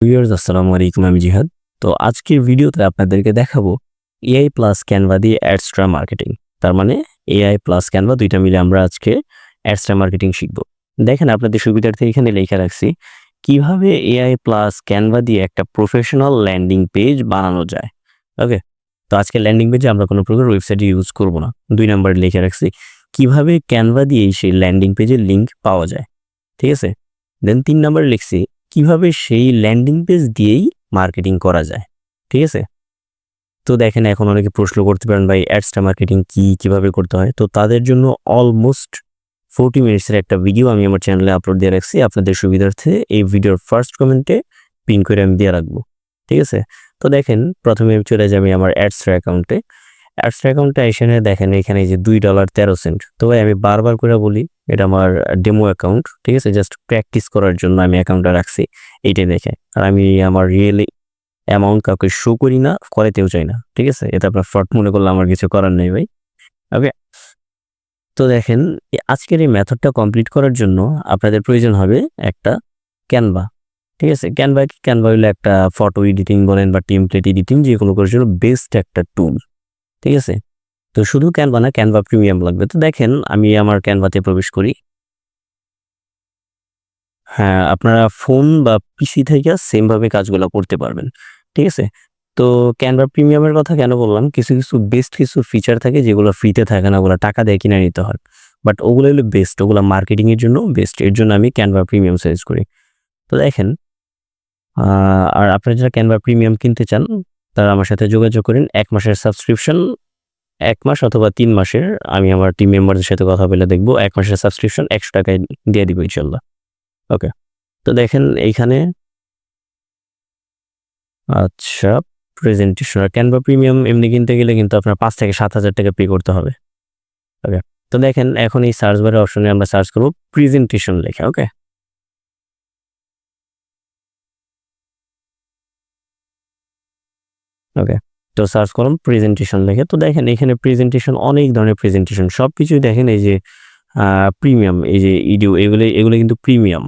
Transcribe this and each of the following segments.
Viewers, আসসালামু আলাইকুম, আমি জিহাদ। তো আজকের ভিডিওতে আপনাদেরকে দেখাবো এআই প্লাস ক্যানভা দিয়ে অ্যাডস্ট্রা মার্কেটিং। তার মানে এআই প্লাস ক্যানভা দুইটা মিলে আমরা আজকে অ্যাডস্ট্রা মার্কেটিং শিখব। দেখেন, আপনাদের সুবিধার্থে এখানে লেখা রাখছি, কীভাবে এআই প্লাস ক্যানভা দিয়ে একটা প্রফেশনাল ল্যান্ডিং পেজ বানানো যায়। ওকে? তো আজকে ল্যান্ডিং পেজে আমরা কোনো প্রকার ওয়েবসাইট ইউজ করব না। দুই নাম্বারে লিখে রাখছি, কীভাবে ক্যানভা দিয়ে সেই ল্যান্ডিং পেজের লিঙ্ক পাওয়া যায়। ঠিক আছে? দেন তিন নাম্বারে লিখছি কীভাবে সেই ল্যান্ডিং পেজ দিয়েই মার্কেটিং করা যায়, ঠিক আছে? তো দেখেন, এখন অনেকে প্রশ্ন করতে পারেন, ভাই অ্যাডসটা মার্কেটিং কি, কীভাবে করতে হয়? তো তাদের জন্য অলমোস্ট ফোরটি মিনিটসের একটা ভিডিও আমি আমার চ্যানেলে আপলোড দিয়ে রাখছি। আপনাদের সুবিধার্থে এই ভিডিওর ফার্স্ট কমেন্টে পিন করে আমি দিয়ে রাখব, ঠিক আছে? তো দেখেন, প্রথমে চলে যাবে আমার অ্যাডসটা অ্যাকাউন্টে অ্যাডসটা অ্যাকাউন্টে এখানে দেখেন এখানে যে দুই ডলার তেরো সেন্ট তো ভাই আমি বারবার করে বলি, এটা আমার ডেমো অ্যাকাউন্ট ঠিক আছে? জাস্ট প্র্যাকটিস করার জন্য আমি অ্যাকাউন্টটা রাখছি এইটাই দেখে। আর আমি আমার রিয়েলি অ্যামাউন্ট কাউকে শো করি না করাতেও চাই না, ঠিক আছে? এটা আপনার ফ্রড মনে করলে আমার কিছু করার নেই ভাই। ওকে তো দেখেন আজকের এই মেথডটা কমপ্লিট করার জন্য আপনাদের প্রয়োজন হবে একটা ক্যানভা ঠিক আছে? ক্যানভা কি? ক্যানভা হলো একটা ফটো এডিটিং বলেন বা টেমপ্লেট এডিটিং যে কোনো করার জন্য বেস্ট একটা টুল ঠিক আছে? তো শুধু ক্যানভা না ক্যানভা প্রিমিয়াম লাগবে। তো দেখেন, আমি আমার ক্যানভাতে প্রবেশ করি। হ্যাঁ আপনারা ফোন বা পিসি থেকে সেমভাবে কাজগুলো করতে পারবেন। ঠিক আছে? তো ক্যানভা প্রিমিয়ামের কথা কেন বললাম? কিছু কিছু বেস্ট কিছু ফিচার থাকে যেগুলো ফ্রিতে থাকে না, ওগুলো টাকা দিয়ে কিনে নিতে হয়। বাট ওগুলো হলো বেস্ট ওগুলো মার্কেটিংয়ের জন্য বেস্ট এর জন্য আমি ক্যানভা প্রিমিয়াম সাইজ করি। তো দেখেন আর আপনারা যারা ক্যানভা প্রিমিয়াম কিনতে চান তারা আমার সাথে যোগাযোগ করেন। এক মাসের সাবস্ক্রিপশন এক মাস অথবা তিন মাসের আমি আমার টিম মেম্বারদের সাথে কথা বলে দেখব। এক মাসের সাবস্ক্রিপশন একশো টাকায় দিয়ে দিব ইনশাল্লাহ। ওকে তো দেখেন এইখানে আচ্ছা প্রেজেন্টেশন আর ক্যানভা প্রিমিয়াম এমনি কিনতে গেলে কিন্তু আপনার পাঁচ থেকে সাত হাজার টাকা পে করতে হবে। ওকে তো দেখেন এখন এই সার্চ বারের অপশনে আমরা সার্চ করব প্রেজেন্টেশন লেখা। ওকে ওকে তো সার্চ করুন প্রেজেন্টেশন লেখে। তো দেখেন এখানে প্রেজেন্টেশন অনেক ধরনের প্রেজেন্টেশন সব কিছুই দেখেন এই যে প্রিমিয়াম এই যে ইডিও এগুলো এগুলো কিন্তু প্রিমিয়াম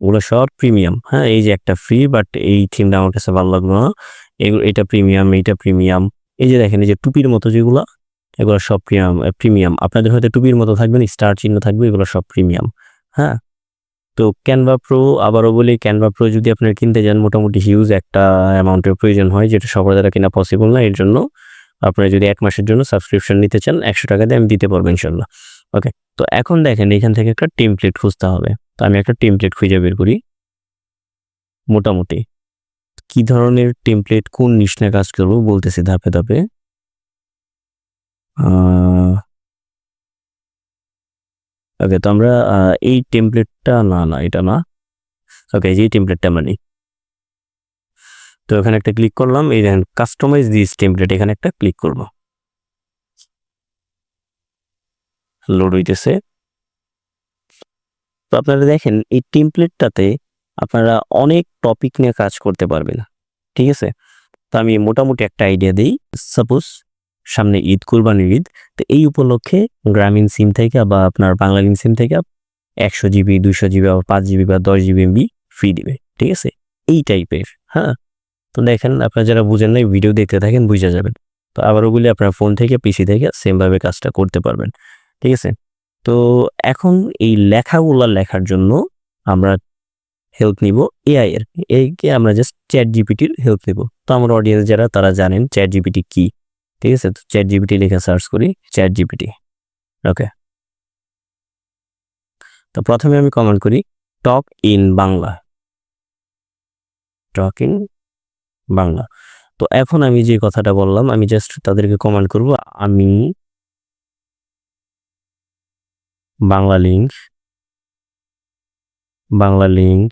ওগুলো সব প্রিমিয়াম হ্যাঁ এই যে একটা ফ্রি বাট এই থিমটা আমার কাছে ভালো লাগল না। এগুলো, এটা প্রিমিয়াম এইটা প্রিমিয়াম এই যে দেখেন, এই যে টুপির মতো যেগুলো, এগুলো সব প্রিমিয়াম প্রিমিয়াম আপনাদের হয়তো টুপির মতো থাকবেন স্টার চিহ্ন থাকবে, এগুলো সব প্রিমিয়াম হ্যাঁ তো ক্যানভা প্রো আবারও বলি ক্যানভা প্রো যদি আপনার কিনতে যান, মোটামুটি হিউজ একটা অ্যামাউন্টের প্রয়োজন হয়, যেটা সবার দ্বারা কেনা পসিবল না, এর জন্য আপনারা যদি এক মাসের জন্য সাবস্ক্রিপশন নিতে চান, একশো টাকা দিয়ে আমি দিতে পারব ইনশাল্লাহ। ওকে তো এখন দেখেন, এখান থেকে একটা টেমপ্লেট খুঁজতে হবে। তো আমি একটা টেমপ্লেট খুঁজে বের করি। মোটামুটি কি ধরনের টেমপ্লেট কোন নিশনে কাজ করব বলতেছি ধাপে ধাপে। ওকে তো আমরা এই টেমপ্লেটটা না না, এটা না। ওকে এই টেমপ্লেটটা আমরা তো এখানে একটা ক্লিক করলাম, এই দেখেন কাস্টমাইজ দিস টেমপ্লেট এখানে একটা ক্লিক করব। লোড হইতেছে। তো আপনারা দেখেন, এই টেমপ্লেটটাতে আপনারা অনেক টপিক নিয়ে কাজ করতে পারবেন, ঠিক আছে? তো আমি মোটামুটি একটা আইডিয়া দিই। সাপোজ সামনে ঈদ, কুরবানির ঈদ, তো এই উপলক্ষে গ্রামীণ সিম থেকে বা আপনার বাংলালিন সিম থেকে একশো জিবি, দুইশো জিবি বা পাঁচ জিবি বা দশ জিবি এমবি ফ্রি দিবে, ঠিক আছে? এই টাইপের হ্যাঁ? তো দেখেন, আপনারা যারা বুঝেন না ভিডিও দেখতে থাকেন, বুঝে যাবেন। তো আবার ওগুলি আপনার ফোন থেকে পিসি থেকে সেমভাবে কাজটা করতে পারবেন, ঠিক আছে? তো এখন এই লেখাগুলো লেখার জন্য আমরা হেল্প নিব এআই এর। এইকে আমরা জাস্ট চ্যাট জিপিটির হেল্প নিব। তো আমার অডিয়েন্স যারা, তারা জানেন চ্যাট জিপিটি কি? ঠিক আছে? তো চ্যাট জিপিটি লেখা সার্চ করি চ্যাট জিপিটি ওকে তো প্রথমে আমি কমেন্ট করি talk in Bangla. Talk in Bangla. তো এখন আমি যে কথাটা বললাম, আমি জাস্ট তাদেরকে কমেন্ট করব, আমি বাংলা লিঙ্ক বাংলা লিঙ্ক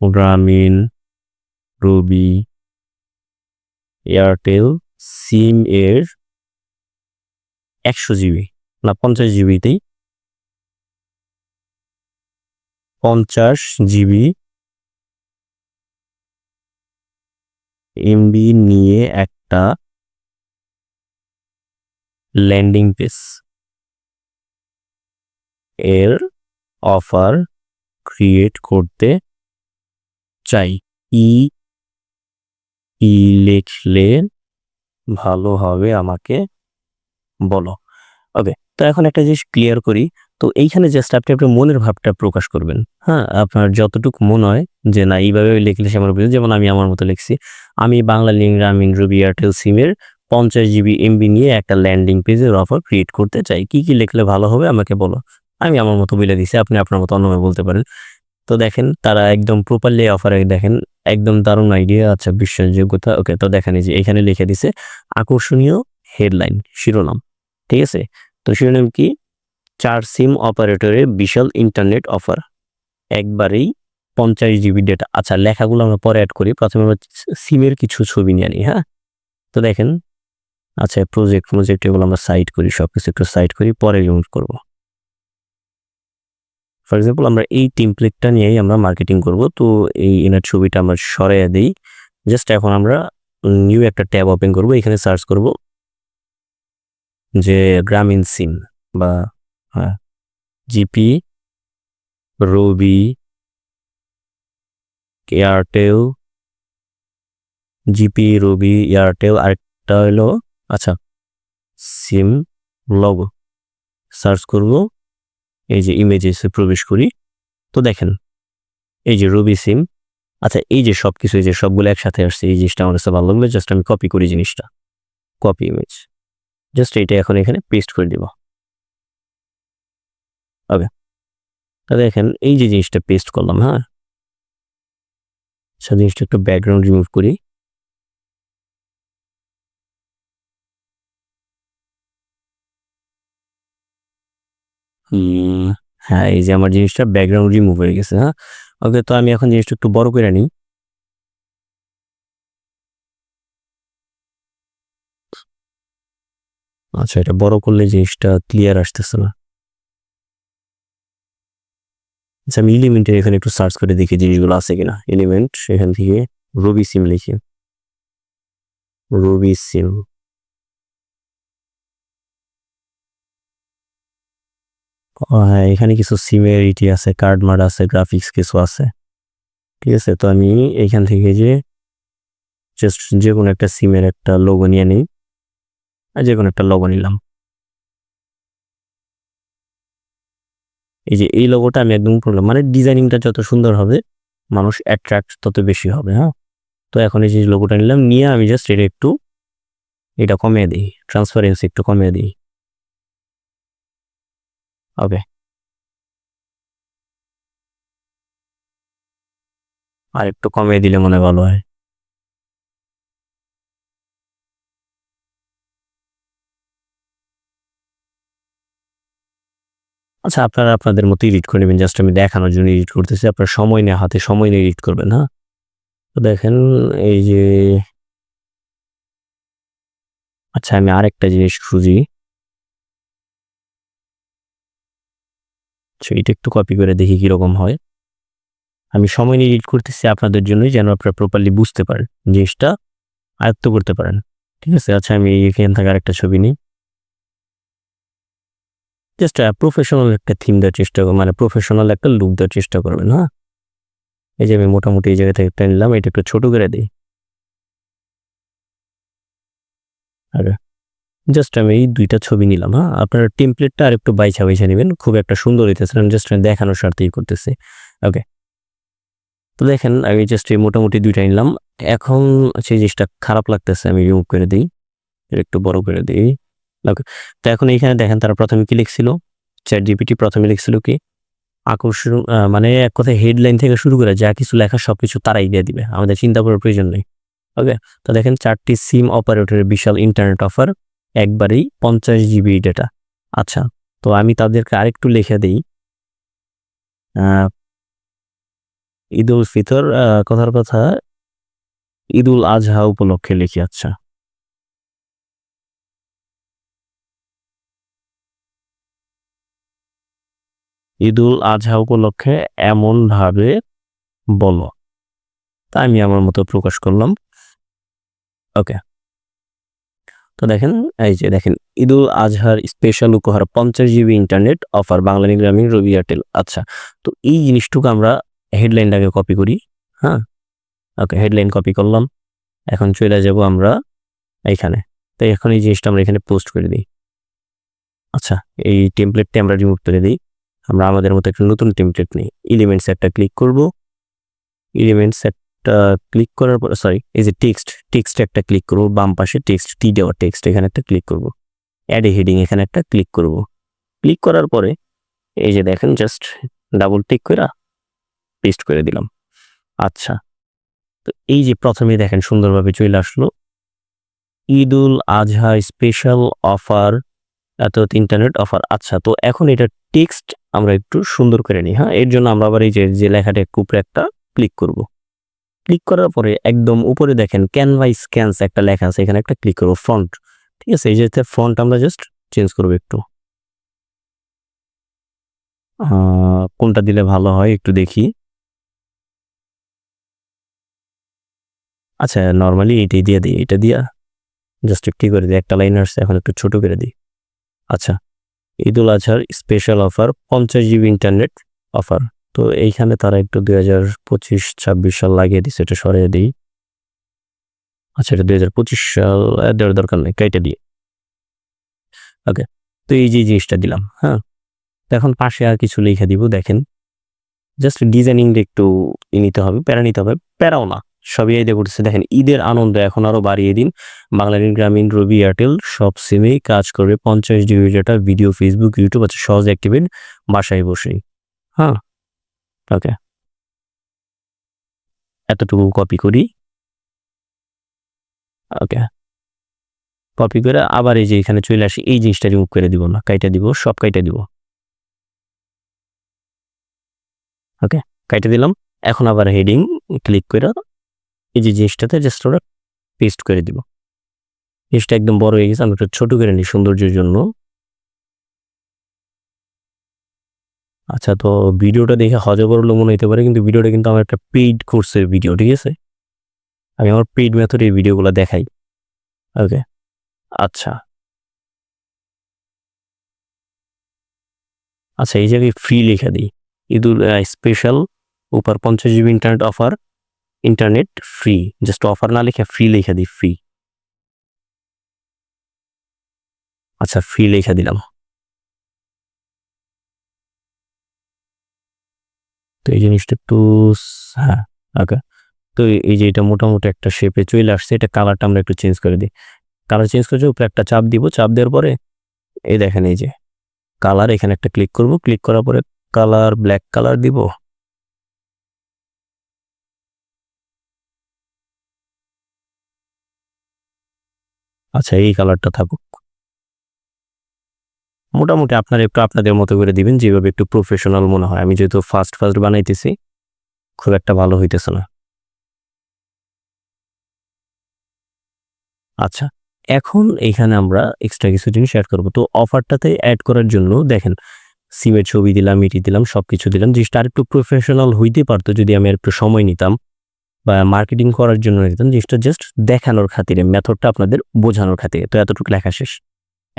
গ্রামীণ রবি এয়ারটেল সিম এর একশো জিবি, না, পঞ্চাশ জিবিতেই পঞ্চাশ জিবি এমবি নিয়ে একটা ল্যান্ডিং পেজ এর অফার ক্রিয়েট করতে চাই। ই ই লিখলে ভালো হবে আমাকে বলো। ওকে তো এখন একটা জিনিস ক্লিয়ার করি। তো এইখানে জাস্ট আপনি আপনার মনের ভাবটা প্রকাশ করবেন। হ্যাঁ আপনার যতটুকু মনে হয় যে না, এইভাবে লিখলে সে আমার যেমন আমি আমার মতো লিখছি। আমি বাংলা লিঙ্ক গ্রামীণ, রবি, এয়ারটেল, সিমের পঞ্চাশ জিবি এমবি নিয়ে একটা ল্যান্ডিং পেজের অফার ক্রিয়েট করতে চাই। কি কি লিখলে ভালো হবে আমাকে বলো। আমি আমার মতো বলে দিছি, আপনি আপনার মতো অন্যভাবে বলতে পারেন। তো দেখেন, তারা একদম প্রপারলি অফারে দেখেন, একদম দারুণ আইডিয়া আচ্ছা বিশ্বাসযোগ্যতা। ওকে তো দেখেন যে এখানে লিখে দিছে, আকর্ষণীয় হেডলাইন শিরোনাম। ঠিক আছে? তো শিরোনাম কি? চার সিম অপারেটরের বিশাল ইন্টারনেট অফার একবারেই পঞ্চাশ জিবি ডেটা আচ্ছা লেখাগুলো আমরা পরে অ্যাড করি। প্রথমে আমরা সিমের কিছু ছবি নিয়ে নিই হ্যাঁ? তো দেখেন আচ্ছা প্রজেক্ট প্রজেক্ট এগুলো আমরা সাইড করি সব কিছু একটু সাইড করি, পরে ইউজ করব। ফর এক্সাম্পল আমরা এই টেমপ্লেটটা নিয়েই আমরা মার্কেটিং করব। তো এই এনার ছবিটা আমরা সরাইয়া দিই। জাস্ট এখন আমরা নিউ একটা ট্যাব ওপেন করব। এখানে সার্চ করব যে গ্রামীণ সিম বা হ্যাঁ জিপি রবি এয়ারটেল জিপি রবি এয়ারটেল আরেকটা হলো আচ্ছা সিম লগো সার্চ করব। এই যে ইমেজেসে প্রবেশ করি, তো দেখেন, এই যে রবি সিম আচ্ছা এই যে সব কিছু এই যে সবগুলো একসাথে আসছে, এই জিনিসটা আমার কাছে ভালো লাগল জাস্ট আমি কপি করি জিনিসটা। কপি ইমেজ জাস্ট এটা এখন এখানে পেস্ট করে দিব। ওকে তা দেখেন, এই যে জিনিসটা পেস্ট করলাম হ্যাঁ? আচ্ছা জিনিসটা একটু ব্যাকগ্রাউন্ড রিমুভ করি। হ্যাঁ এই যে আমার জিনিসটা ব্যাকগ্রাউন্ড রিমুভ হয়ে গেছে হ্যাঁ? ওকে, তো আমি এখন জিনিসটা একটু বড় করে নিই আচ্ছা এটা বড় করলে জিনিসটা ক্লিয়ার আসতেছে না। আচ্ছা আমি এলিমেন্টের এখানে একটু সার্চ করে দেখি জিনিসগুলো আছে কিনা। এলিমেন্ট সেখান থেকে রবি সিম লিখি। রবি সিম হ্যাঁ এখানে কিছু সিমের ইটি আছে কার্ড মার্ড আছে গ্রাফিক্স কিছু আছে। ঠিক আছে, তো আমি এইখান থেকে যে জাস্ট যে কোনো একটা সিমের একটা লোগো নিয়ে নিই। আর যে কোনো একটা লোগো নিলাম। এই যে এই লোগোটা আমি একদম করলাম মানে ডিজাইনিংটা যত সুন্দর হবে, মানুষ অ্যাট্রাক্ট তত বেশি হবে হ্যাঁ? তো এখন এই যে লোগোটা নিলাম, নিয়ে আমি জাস্ট এটা একটু, এটা কমিয়ে দিই। ট্রান্সপারেন্সি একটু কমিয়ে দিই। ওকে আর একটু কমিয়ে দিলে মনে ভালো হয়। আচ্ছা আপনারা আপনাদের মতো এডিট করে নেবেন। জাস্ট আমি দেখানোর জন্য এডিট করতেছি। আপনার সময় নিয়ে হাতে সময় নিয়ে এডিট করবেন হ্যাঁ? তো দেখেন, এই যে আচ্ছা আমি আরেকটা জিনিস খুঁজি। আচ্ছা এটা একটু কপি করে দেখি কীরকম হয়। আমি সময় নিয়ে এডিট করতেছি আপনাদের জন্যই যেন আপনারা প্রপারলি বুঝতে পারেন জিনিসটা, আয়ত্ত করতে পারেন। ঠিক আছে আচ্ছা আমি এখান থেকে আরেকটা ছবি নিই। জাস্ট প্রফেশনাল একটা থিম দেওয়ার চেষ্টা করবেন মানে প্রফেশনাল একটা লুক দেওয়ার চেষ্টা করবেন হ্যাঁ? এই যে আমি মোটামুটি এই জায়গা থেকে একটা নিলাম, এটা একটু ছোট করে দিই। আরে জাস্ট আমি এই দুইটা ছবি নিলাম হ্যাঁ? আপনার টেমপ্লেটটা আর একটু বাইছা বাইছা নেবেন, খুব একটা সুন্দর হইতেছে আমি জাস্ট দেখানোর স্বার্থেই করতেছি। ওকে তো দেখেন, আমি জাস্ট এই মোটামুটি দুইটা নিলাম। এখন সেই জিনিসটা খারাপ লাগতেছে, আমি রিমুভ করে দিই। একটু বড় করে দিই। ওকে তো এখন এইখানে দেখেন, তারা প্রথমে কি লিখছিল? চ্যাট জিপিটি প্রথমে লিখছিল কি? আকর্ষণ মানে এক কথায় হেডলাইন থেকে শুরু করে যা কিছু লেখা সব কিছু তারাই দিয়ে দিবে। আমাদের চিন্তা করার প্রয়োজন নেই। ওকে তো দেখেন, চারটি সিম অপারেটরের বিশাল ইন্টারনেট অফার একবারেই পঞ্চাশ জিবি ডেটা আচ্ছা তো আমি তাদেরকে আরেকটু লিখে দিই। ঈদ উল ফিতর কথার কথা ঈদ উল আজহা উপলক্ষে লিখি আচ্ছা। ঈদুল আজহা উপলক্ষে এমনভাবে বলো। তা আমি আমার মতো প্রকাশ করলাম। ওকে। তো দেখেন, এই যে দেখেন, ঈদুল আজহার স্পেশাল উপহার, পঞ্চাশ জিবি ইন্টারনেট অফার বাংলানি গ্রামীণ রবি এয়ারটেল আচ্ছা। তো এই জিনিসটুকু আমরা হেডলাইনটাকে কপি করি হ্যাঁ? ওকে হেডলাইন কপি করলাম। এখন চলে যাব আমরা এইখানে। তো এখন এই জিনিসটা আমরা এখানে পোস্ট করে দিই। আচ্ছা এই টেমপ্লেটটি আমরা রিমুভ করে দিই। আমরা আমাদের মতো একটা নতুন টেমপ্লেট নিই। এলিমেন্টস একটা ক্লিক করব। এলিমেন্টস একটা ক্লিক করার পর সরি এই যে টেক্সট টেক্সট একটা ক্লিক করব, বাম পাশে টেক্সট টি দেওয়া টেক্সট এখানে একটা ক্লিক করব। অ্যাড এ হেডিং এখানে একটা ক্লিক করব। ক্লিক করার পরে, এই যে দেখেন জাস্ট ডাবল টিক করে পেস্ট করে দিলাম। আচ্ছা তো এই যে প্রথমে দেখেন, সুন্দরভাবে চলে আসলো। ঈদুল আজহা স্পেশাল অফার এত ইন্টারনেট অফার আচ্ছা তো এখন এটা টেক্সট আমরা একটু সুন্দর করে নিই হ্যাঁ? এর জন্য আমরা আবার এই যে যে লেখাটা উপরে একটা ক্লিক করব। ক্লিক করার পরে একদম উপরে দেখেন ক্যানভাই স্ক্যান্স একটা লেখা আছে, এখানে একটা ক্লিক করব ফ্রন্ট ঠিক আছে, এই যে ফ্রন্ট আমরা জাস্ট চেঞ্জ করব একটু। কোনটা দিলে ভালো হয় একটু দেখি। আচ্ছা নর্মালি এইটাই দিয়ে দিই, এটা দিয়া জাস্ট একটু করে দিই, একটা লাইন আসছে, এখন একটু ছোট করে দিই। আচ্ছা ঈদুল আজহার স্পেশাল অফার পঞ্চাশ জিবি ইন্টারনেট অফার তো এইখানে তারা একটু দুই হাজার পঁচিশ, ছাব্বিশ সাল লাগিয়ে দিচ্ছে এটা সরিয়ে দিই। আচ্ছা এটা দুই হাজার পঁচিশ সাল দেওয়ার দরকার নেই, কেটে দিয়ে। ওকে, তো এই যে জিনিসটা দিলাম হ্যাঁ? এখন পাশে আর কিছু লিখে দিব, দেখেন। জাস্ট ডিজাইনিংটা একটু নিতে হবে, প্যারা নিতে হবে, প্যারাও না, সবই এই দিয়ে করতেছে। দেখেন, ঈদের আনন্দ এখন আরও বাড়িয়ে দিন। বাংলাদেশ গ্রামীণ রবি এয়ারটেল, সব সিমেই কাজ করবে, পঞ্চাশ GB data, video, Facebook, YouTube আছে সহজ অ্যাক্টিভেট বাসায় বসেই হ্যাঁ? ওকে এতটুকু কপি করি। ওকে কপি করে আবার এই যে এখানে চলে আসি, এই জিনিসটা রিমুভ করে দিব না, কাইটা দিব, সব কাইটা দিব। ওকে কাইটা দিলাম। এখন আবার হেডিং ক্লিক করে এই যে জিনিসটাতে জাস্ট ওরা পেস্ট করে দিব। জিনিসটা একদম বড় হয়ে গেছে, আমি একটু ছোট করে নিই সৌন্দর্যের জন্য। আচ্ছা তো ভিডিওটা দেখে হজবরল মনে হতে পারে, কিন্তু ভিডিওটা কিন্তু আমার একটা পেইড কোর্সের ভিডিও ঠিক আছে? আমি আমার পেইড মেথডে এই ভিডিওগুলো দেখাই। ওকে আচ্ছা। আচ্ছা এই জায়গায় ফ্রি লেখা দিই। ঈদুল স্পেশাল উপর পঞ্চাশ GB internet offer internet free just offer না লেখা ফ্রি লেখা দিই ফ্রি আচ্ছা ফ্রি লেখা দিলাম। এই জিনিসটা একটু হ্যাঁ ওকে। তো এই- যে এটা মোটামুটি একটা শেপে চলে আসছে, এটা কালারটা আমরা একটু চেঞ্জ করে দিই। কালার চেঞ্জ করে উপরে একটা চাপ দিব, চাপ দেওয়ার পরে এই দেখেন এই যে কালার এখানে একটা ক্লিক করব ক্লিক করার পরে কালার ব্ল্যাক কালার দিব। আচ্ছা এই কালারটা থাকুক। মোটামুটি আপনারা একটু আপনাদের মতো করে দিবেন, যেভাবে একটু প্রফেশনাল মনে হয়। আমি যেহেতু ফার্স্ট ফার্স্ট বানাইতেছি, খুব একটা ভালো হইতেছে না। আচ্ছা এখন এখানে আমরা এক্সট্রা কিছু জিনিস অ্যাড করব। তো অফারটাতে অ্যাড করার জন্য দেখেন, সিমের ছবি দিলাম, ইটি দিলাম সব কিছু দিলাম। জিনিসটা আর একটু প্রফেশনাল হইতে পারতো যদি আমি আর একটু সময় নিতাম বা মার্কেটিং করার জন্য নিতাম। জিনিসটা জাস্ট দেখানোর খাতিরে মেথডটা আপনাদের বোঝানোর খাতিরে। তো এতটুকু লেখা শেষ।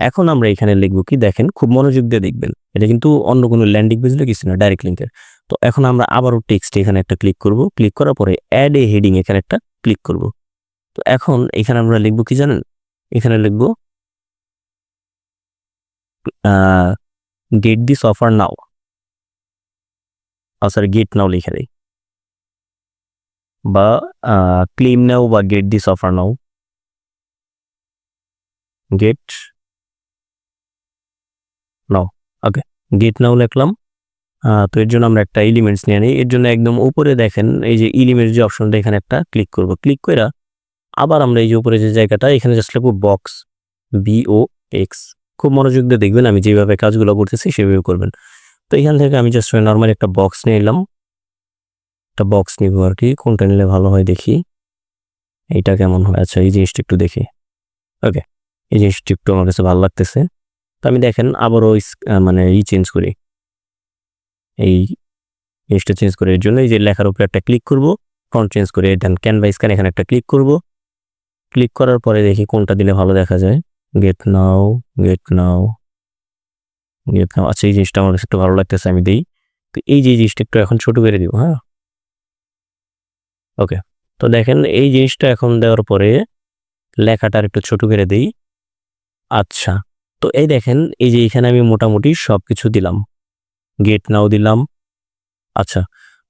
এখন আমরা এখানে লিখব কি, দেখেন, খুব মনোযোগ দিয়ে দেখবেন। এটা কিন্তু অন্য কোনো ল্যান্ডিং পেজে কিছু না ডাইরেক্ট লিঙ্কের তো এখন আমরা আবারও টেক্সট এখানে একটা ক্লিক করব। ক্লিক করার পরে অ্যাড এ হেডিং এখানে একটা ক্লিক করব। তো এখন এখানে আমরা লিখব কি জানেন? এখানে লিখব get this offer now sorry get now লিখে দেয় বা ক্লেম নাও বা get this offer now get now. Okay get now লিখলাম। তো এর জন্য আমরা একটা এলিমেন্টস নিয়ে নিই। এর জন্য একদম উপরে দেখেন, এই যে এলিমেন্টস যে অপশনটা এখানে একটা ক্লিক করব। ক্লিক করে আবার আমরা এই যে উপরে যে জায়গাটা, এখানে জাস্ট লিখব বক্স বিও এক্স খুব মনোযোগ দিয়ে দেখবেন, আমি যেভাবে কাজগুলো করতেছি, সেভাবে করবেন। তো এখান থেকে আমি জাস্ট নর্মাল একটা বক্স নিয়ে এলাম। একটা বক্স নিব আর কি, কোনটা নিলে ভালো হয় দেখি। এইটা কেমন হয়? আচ্ছা এই জিনিসটা একটু দেখি। ওকে এই জিনিসটা একটু আমার কাছে ভালো লাগতেছে। তো আমি দেখেন আবারও মানে ই চেঞ্জ করি। এই জিনিসটা চেঞ্জ করে এর জন্য এই যে লেখার উপরে একটা ক্লিক করব ফন্ট চেঞ্জ করে দেন ক্যানভাইস স্ক্যান এখানে একটা ক্লিক করব। ক্লিক করার পরে দেখি কোনটা দিলে ভালো দেখা যায়। Get now get now get now আচ্ছা এই জিনিসটা আমার কাছে একটু ভালো লাগতেছে, আমি দিই। তো এই যে জিনিসটা একটু এখন ছোট করে দিব হ্যাঁ? ওকে তো দেখেন এই জিনিসটা এখন দেওয়ার পরে লেখাটা আর একটু ছোট করে দিই। আচ্ছা। তো এই দেখেন, এই যে এখানে আমি মোটামুটি সব কিছু দিলাম। গেট নাও দিলাম। আচ্ছা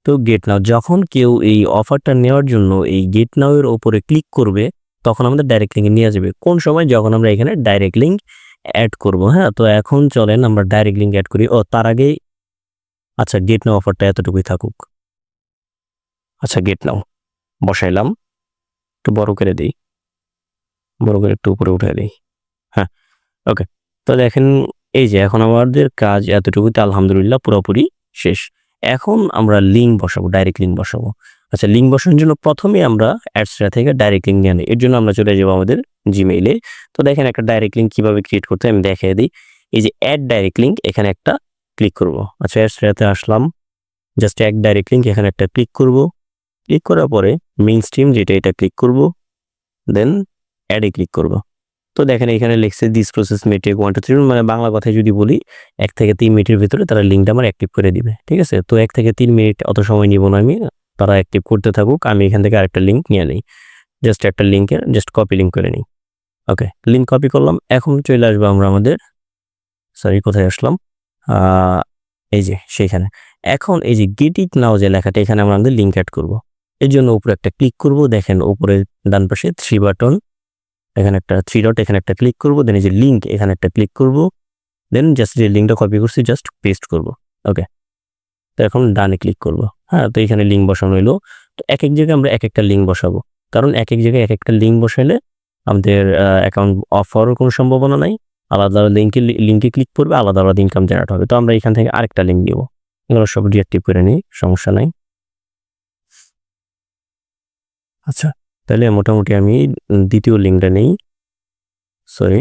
তো গেট নাও যখন কেউ এই অফারটা নেওয়ার জন্য এই গেট নাও এর ওপরে ক্লিক করবে, তখন আমাদের ডাইরেক্ট লিঙ্কে নিয়ে যাবে। কোন সময়? যখন আমরা এখানে ডাইরেক্ট লিঙ্ক অ্যাড করব হ্যাঁ? তো এখন চলেন আমরা ডাইরেক্ট লিঙ্ক অ্যাড করি। ও, তার আগেই আচ্ছা গেট নাও অফারটা এতটুকুই থাকুক। আচ্ছা গেট নাও বসাইলাম। একটু বড় করে দিই। বড় করে একটু উপরে উঠে দিই। হ্যাঁ ওকে তো দেখেন, এই যে এখন আমাদের কাজ এতটুকুতে আলহামদুলিল্লাহ পুরোপুরি শেষ। এখন আমরা লিঙ্ক বসাবো ডাইরেক্ট লিঙ্ক বসাবো। আচ্ছা লিঙ্ক বসানোর জন্য প্রথমে আমরা অ্যাডসটা থেকে ডাইরেক্ট লিঙ্ক নিয়ে এর জন্য আমরা চলে যাব আমাদের জিমেইলে তো দেখেন একটা ডাইরেক্ট লিঙ্ক কীভাবে ক্রিয়েট করতে আমি দেখিয়ে দিই। এই যে অ্যাড ডাইরেক্ট লিঙ্ক এখানে একটা ক্লিক করব। আচ্ছা অ্যাডসটাতে আসলাম। জাস্ট এক ডাইরেক্ট লিঙ্ক এখানে একটা ক্লিক করব। ক্লিক করার পরে মেইন স্ট্রিম যেটা, এটা ক্লিক করব। দেন অ্যাডে ক্লিক করব। তো দেখেন এখানে লিখছে দিস প্রসেস মেটেক ওয়ান টু থ্রি মানে বাংলা কথায় যদি বলি, এক থেকে তিন মিনিটের ভিতরে তারা লিঙ্কটা আমার অ্যাক্টিভ করে দিবে, ঠিক আছে? তো এক থেকে তিন মিনিট অত সময় নিব না আমি, তারা অ্যাক্টিভ করতে থাকুক, আমি এখান থেকে আরেকটা লিঙ্ক নিয়ে নিই। জাস্ট একটা লিঙ্কের জাস্ট কপি লিঙ্ক করে নিই। ওকে লিঙ্ক কপি করলাম, এখন চলে আসব আমরা আমাদের সরি কোথায় আসলাম? এই যে সেইখানে। এখন এই যে গেট ইট নাও যে লেখাটা, এখানে আমরা আমাদের লিঙ্ক অ্যাড করব। এর জন্য উপরে একটা ক্লিক করব, দেখেন উপরে ডান পাশে থ্রি বাটন এখানে একটা থ্রি ডট এখানে একটা ক্লিক করব দেন এই যে লিঙ্ক এখানে একটা ক্লিক করব দেন জাস্ট যে লিঙ্কটা কপি করছি জাস্ট পেস্ট করব ওকে তো এখন ডানে ক্লিক করব হ্যাঁ? তো এখানে লিঙ্ক বসানো হলো তো এক এক জায়গায় আমরা এক একটা লিঙ্ক বসাবো, কারণ এক এক জায়গায় এক একটা লিঙ্ক বসাইলে আমাদের অ্যাকাউন্ট অফ হওয়ার কোনো সম্ভাবনা নাই, আলাদা আলাদা লিঙ্কে লিঙ্কে ক্লিক করবে, আলাদা আলাদা ইনকাম জেনারেট হবে, তো আমরা এখান থেকে আরেকটা লিঙ্ক দিব এগুলো সব ডিঅ্যাক্টিভ করে নিই সমস্যা নাই। আচ্ছা তাহলে মোটামুটি আমি দ্বিতীয় লিঙ্কটা নেই সরি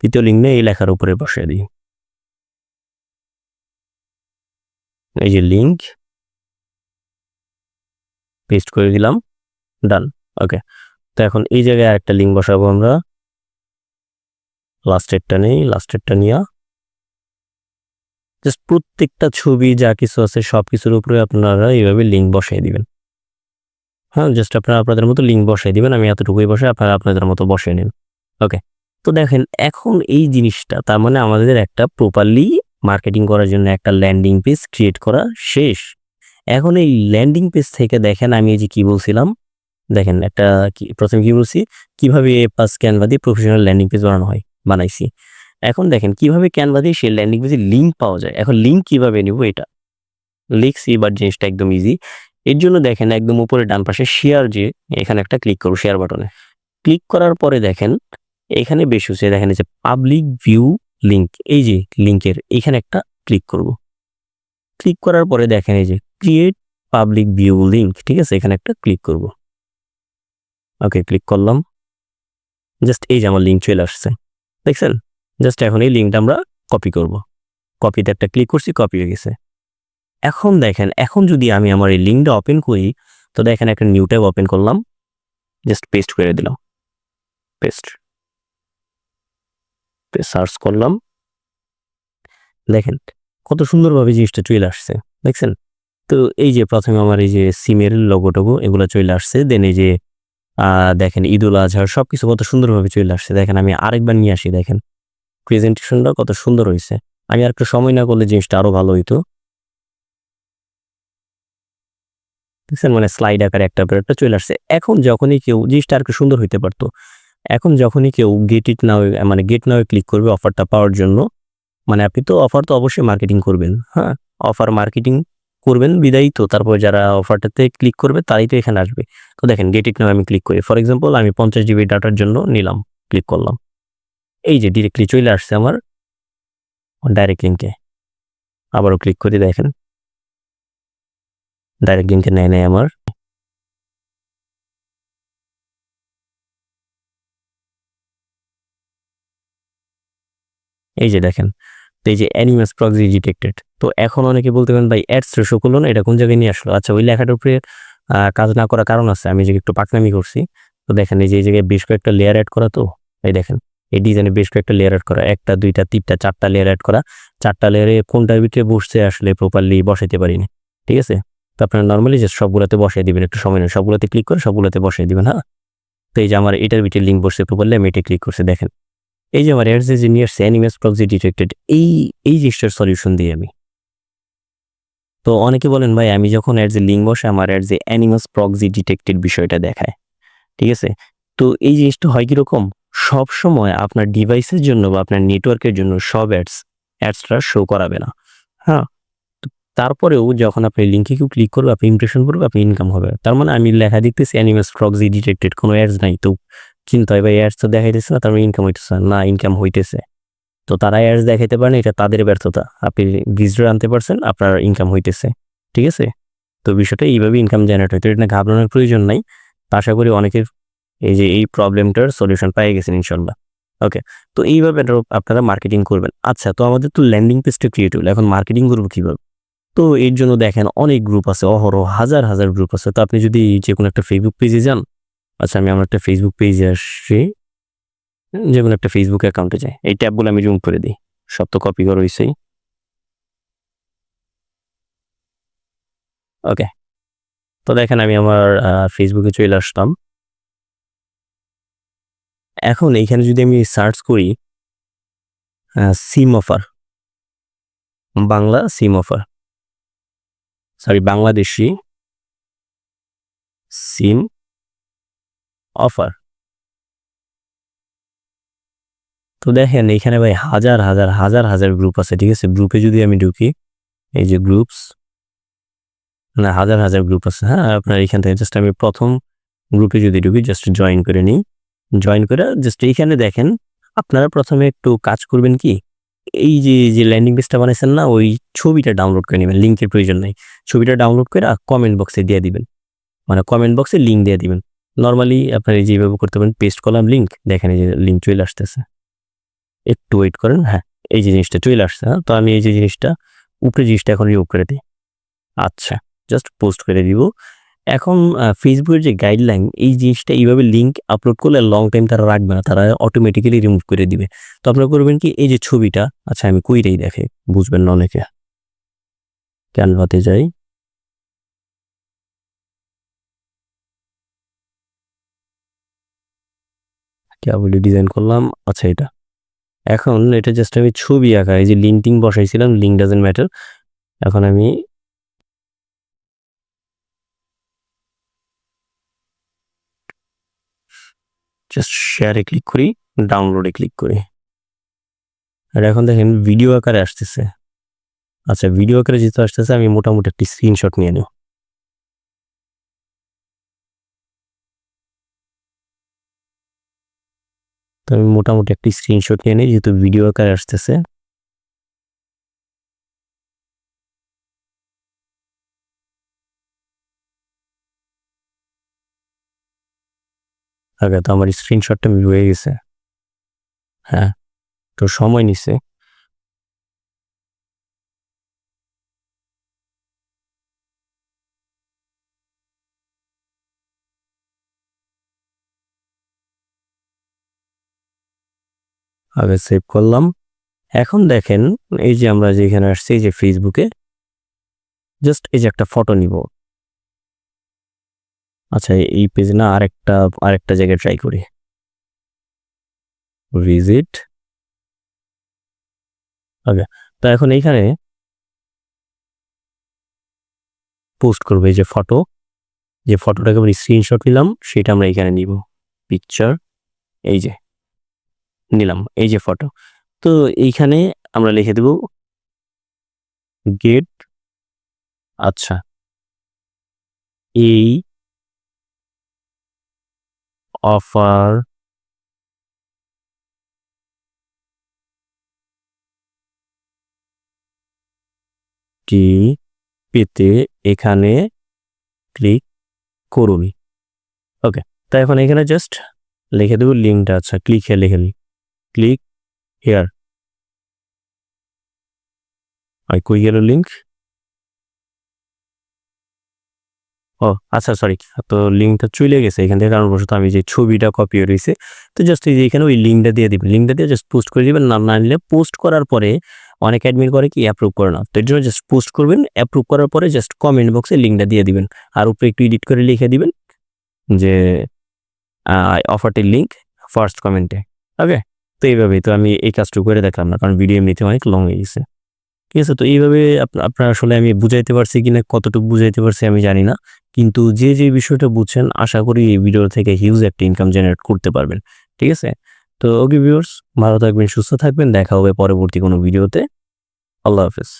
তৃতীয় লিঙ্ক নেই, এই লেখার উপরে বসিয়ে দিই। এই যে লিঙ্ক পেস্ট করে দিলাম ডান ওকে তো এখন এই জায়গায় আরেকটা লিঙ্ক বসাবো আমরা। লাস্টেরটা নেই লাস্টেরটা নিয়ে জাস্ট প্রত্যেকটা ছবি, যা কিছু আছে সব কিছুর উপরে আপনারা এইভাবে লিঙ্ক বসাই দিবেন। হ্যাঁ জাস্ট আপনারা আপনাদের মতো লিঙ্ক বসাই দিবেন, আমি এতটুকুই বসে আপনারা আপনাদের মতো বসিয়ে নিন ওকে তো দেখেন, এখন এই জিনিসটা, তার মানে আমাদের একটা প্রপারলি মার্কেটিং করার জন্য একটা ল্যান্ডিং পেজ ক্রিয়েট করা শেষ। এখন এই ল্যান্ডিং পেজ থেকে দেখেন, আমি এই যে কি বলছিলাম, দেখেন একটা কি, প্রথমে কি বলছি, কীভাবে পাস ক্যানভা দিয়ে প্রফেশনাল ল্যান্ডিং পেজ বানানো হয়, বানাইছি। এখন দেখেন, কীভাবে ক্যানভা দিয়ে সেই ল্যান্ডিং পেজে লিঙ্ক পাওয়া যায়, এখন লিঙ্ক কীভাবে নিব এটা? লিখছি বাট জিনিসটা একদম ইজি এর জন্য দেখেন একদম উপরে ডান পাশে শেয়ার যে এখানে একটা ক্লিক করব শেয়ার বাটনে ক্লিক করার পরে দেখেন এখানে বেশি হচ্ছে, দেখেন যে পাবলিক ভিউ লিঙ্ক এই যে লিঙ্কের এখানে একটা ক্লিক করব। ক্লিক করার পরে দেখেন এই যে ক্রিয়েট পাবলিক ভিউ লিঙ্ক ঠিক আছে? এখানে একটা ক্লিক করব। ওকে ক্লিক করলাম। জাস্ট এই যে আমার লিঙ্ক চলে আসছে। দেখছেন? জাস্ট এখন এই লিঙ্কটা আমরা কপি করব। কপিতে একটা ক্লিক করছি কপি হয়ে গেছে। এখন দেখেন, এখন যদি আমি আমার এই লিঙ্কটা ওপেন করি, তো দেখেন একটা নিউ ট্যাব ওপেন করলাম জাস্ট পেস্ট করে দিলাম পেস্ট সার্চ করলাম, দেখেন কত সুন্দরভাবে জিনিসটা চলে আসছে, দেখছেন? তো এই যে প্রথমে আমার এই যে সিমের লোগো টোগো, এগুলো চলে আসছে দেন এই যে দেখেন ঈদুল আজহার সব কিছু কত সুন্দরভাবে চলে আসছে, দেখেন আমি আরেকবার নিয়ে আসি, দেখেন প্রেজেন্টেশনটা কত সুন্দর হয়েছে, আমি আর একটু সময় না করলে জিনিসটা আরও ভালো হইতো। দেখছেন মানে স্লাইড আকারে একটা পর একটা চলে আসছে। এখন যখনই কেউ জিনিসটা আর সুন্দর হইতে পারতো, এখন যখনই কেউ গেট ইট নাও মানে গেট নাও ক্লিক করবে অফারটা পাওয়ার জন্য মানে আপনি তো অফার তো অবশ্যই মার্কেটিং করবেন হ্যাঁ? অফার মার্কেটিং করবেন, বিদায়ী তো। তারপর যারা অফারটাতে ক্লিক করবে, তারাই তো এখানে আসবে। তো দেখেন গেট ইট নাও আমি ক্লিক করি। ফর এক্সাম্পল আমি পঞ্চাশ জিবি ডাটার জন্য নিলাম ক্লিক করলাম। এই যে ডিরেক্টলি চলে আসছে আমার ডাইরেক্ট লিঙ্কে আবারও ক্লিক করি, দেখেন। ডাইরেক্ট লিঙ্কে নেয় নেয় আমার। এই যে দেখেন, তো এই যে অ্যানিমাস প্রক্সি ডিটেক্টেড তো এখন অনেকে বলতে পারেন, ভাই অ্যাডস শো করল না, এটা কোন জায়গায় নিয়ে আসলো? আচ্ছা ওই লেখাটার উপরে কাজ না করার কারণ আছে, আমি যে একটু পাকনামি করছি। তো দেখেন, এই যে, এই জায়গায় বেশ কয়েকটা লেয়ার অ্যাড করা তো, এই দেখেন, এই ডিজাইনে বেশ কয়েকটা লেয়ার অ্যাড করা, একটা, দুইটা, তিনটা, চারটা লেয়ার অ্যাড করা, চারটা লেয়ারে কোনটার ভিতরে বসছে আসলে প্রপারলি বসাইতে পারিনি, ঠিক আছে? তো আপনারা নর্মালি যে সবগুলোতে বসাই দিবেন, একটু সময় নেই সবগুলোতে ক্লিক করে সবগুলোতে বসাই দিবেন হ্যাঁ? তো এই যে আমার এটার ভিতরে লিঙ্ক বসছে প্রপারলি আমি এটা ক্লিক করছে, দেখেন। এই যে আমার এয়ার যে নিয়ে আসছে অ্যানিমাস প্রক্সি ডিটেক্টেড এই এই জিনিসটার সলিউশন দিই আমি। তো অনেকে বলেন, ভাই, আমি যখন অ্যাড যে লিঙ্ক বসে আমার অ্যাড যে অ্যানিমাস প্রক্সি ডিটেক্টেড বিষয়টা দেখায়। ঠিক আছে? তো এই জিনিসটা হয় কীরকম? সব সময় আপনার ডিভাইসের জন্য বা আপনার নেটওয়ার্কের জন্য সব অ্যাডস অ্যাডসটা শো করাবে না হ্যাঁ? তারপরেও যখন আপনি লিঙ্কে কেউ ক্লিক করবে, আপনি ইমপ্রেশন করবে, আপনি ইনকাম হবে। তার মানে আমি লেখা দেখতেছি অ্যানিমাস প্রক্সি ডিটেক্টেড কোনো অ্যাডস নাই। তো চিন্তা হয়, ভাই অ্যাডস তো দেখাইতেছে না, তার মানে ইনকাম হইতেছে না। ইনকাম হইতেছে। তো তারা অ্যাডস দেখাইতে পারেন এটা তাদের ব্যর্থতা। আপনি ভিজিটর আনতে পারছেন, আপনার ইনকাম হইতেছে। ঠিক আছে? তো বিষয়টা এইভাবে ইনকাম জেনারেট হয়। তো এটা ঘাবড়ানোর প্রয়োজন নাই। আশা করি অনেকের এই যে, এই প্রবলেমটার সলিউশন পেয়ে গেছেন, ইনশাল্লাহ। ওকে? তো এইভাবে আপনারা মার্কেটিং করবেন। আচ্ছা তো আমাদের তো ল্যান্ডিং পেজটা ক্রিয়েট হলো এখন মার্কেটিং করব কীভাবে? তো এর জন্য দেখেন অনেক গ্রুপ আছে, অহরহ হাজার হাজার গ্রুপ আছে। তো আপনি যদি যে কোনো একটা ফেসবুক পেজে যান আচ্ছা আমি আমার একটা ফেসবুক পেজে আসছি যে কোনো একটা ফেসবুক অ্যাকাউন্টে যাই। এই ট্যাবগুলো আমি জুম করে দিই, সব তো কপি করা হয়েছেই ওকে তো দেখেন আমি আমার ফেসবুকে চলে আসলাম। এখন এইখানে যদি আমি সার্চ করি SIM offer Bangla SIM offer sorry Bangladeshi SIM offer. তো দেখেন এখানে ভাই হাজার হাজার হাজার হাজার গ্রুপ আছে, ঠিক আছে? গ্রুপে যদি আমি ঢুকি, এই যে গ্রুপস না, হাজার হাজার গ্রুপ আছে হ্যাঁ? আপনার এখান থেকে জাস্ট আমি প্রথম গ্রুপে যদি ঢুকি জাস্ট জয়েন করে নিই। জয়েন করে জাস্ট এইখানে দেখেন, আপনারা প্রথমে একটু কাজ করবেন কি? এই যে যে ল্যান্ডিং পেজটা বানাইছেন না, ওই ছবিটা ডাউনলোড করে নেবেন লিঙ্কের প্রয়োজন নেই। ছবিটা ডাউনলোড করে কমেন্ট বক্সে দিয়ে দিবেন। মানে কমেন্ট বক্সে লিঙ্ক দিয়ে দিবেন। নর্মালি আপনার যেভাবে করতে পারেন পেস্ট করলাম লিঙ্ক দেখেন এই যে লিঙ্ক চলে আসতেছে। একটু ওয়েট করেন হ্যাঁ এই যে জিনিসটা চলে আসছে হ্যাঁ তো আমি এই যে জিনিসটা, উপরে জিনিসটা এখন রিমুভ করে দিই। আচ্ছা জাস্ট পোস্ট করে দিব। এখন ফেসবুকের যে গাইডলাইন এই জিনিসটা এইভাবে লিঙ্ক আপলোড করলে লং টাইম তারা রাখবে না, তারা অটোমেটিক্যালি রিমুভ করে দিবে। তো আপনারা করবেন কি, এই যে ছবিটা আচ্ছা আমি কইটাই দেখে, বুঝবেন না অনেকে। ক্যানভাতে যাই। বলি ডিজাইন করলাম আচ্ছা এটা। এখন এটা জাস্ট আমি ছবি আঁকা, এই যে লিঙ্কটিং বসাইছিলাম লিঙ্ক ডাজেন্ট ম্যাটার এখন আমি জাস্ট শেয়ারে ক্লিক করি ডাউনলোডে ক্লিক করি। আর এখন দেখেন ভিডিও আকারে আসতেছে। আচ্ছা ভিডিও আকারে যেহেতু আসতেছে, আমি মোটামুটি একটি স্ক্রিনশট নিয়ে নেব। তো আমি মোটামুটি একটি স্ক্রিনশট নিয়ে নিই, যেহেতু ভিডিও আকারে আসতেছে। আগে তো আমার স্ক্রিনশটটা হয়ে গেছে। হ্যাঁ তো সময় নিছে। আগে সেভ করলাম। এখন দেখেন, এই যে আমরা যেখানে আসছি যে ফেসবুকে জাস্ট এই যে একটা ফটো নিব। আচ্ছা এই পেজ না আরেকটা আরেকটা জায়গায় ট্রাই করি। ভিজিট ওকে তো এখন এইখানে পোস্ট করব, এই যে ফটো যে ফটোটাকে আমরা স্ক্রিনশট নিলাম, সেটা আমরা এখানে নিব। পিকচার এই যে নিলাম, এই যে ফটো তো এইখানে আমরা লিখে দেব গেট আচ্ছা এই অফার টি পেতে এখানে ক্লিক করুন। ওকে, তো এখন এখানে জাস্ট লিখে দেবো লিঙ্কটা আচ্ছা ক্লিক হেয়ার লিখে নিই। ক্লিক হেয়ার কই গেল লিঙ্ক ও আচ্ছা সরি তো লিঙ্কটা চলে গেছে এখান থেকে। কারণবশত আমি যে ছবিটা কপি রয়েছে, তো জাস্ট এই যে এখানে ওই লিঙ্কটা দিয়ে দিবেন। লিঙ্কটা দিয়ে জাস্ট পোস্ট করে দিবেন। না না নিলে পোস্ট করার পরে অনেক অ্যাডমিট করে কি অ্যাপ্রুভ করে না। তো এর জন্য জাস্ট পোস্ট করবেন অ্যাপ্রুভ করার পরে জাস্ট কমেন্ট বক্সে লিঙ্কটা দিয়ে দিবেন। আর উপরে একটু এডিট করে লিখে দিবেন যে অফারটির লিঙ্ক ফার্স্ট কমেন্টে ওকে তো এইভাবেই। তো আমি এই কাজটুকু করে দেখলাম না, কারণ ভিডিও এমনিতে অনেক লং হয়ে গেছে। ঠিক আছে? তো এইভাবে আপনার আসলে আমি বুঝাইতে পারছি কিনা, কতটুকু বুঝাইতে পারছি আমি জানি না। কিন্তু যে যে বিষয়টা বুঝছেন, আশা করি এই ভিডিও থেকে হিউজ একটা ইনকাম জেনারেট করতে পারবেন। ঠিক আছে? তো ওকে ভিউয়ার্স ভালো থাকবেন, সুস্থ থাকবেন, দেখা হবে পরবর্তী কোনো ভিডিওতে। আল্লাহ হাফেজ।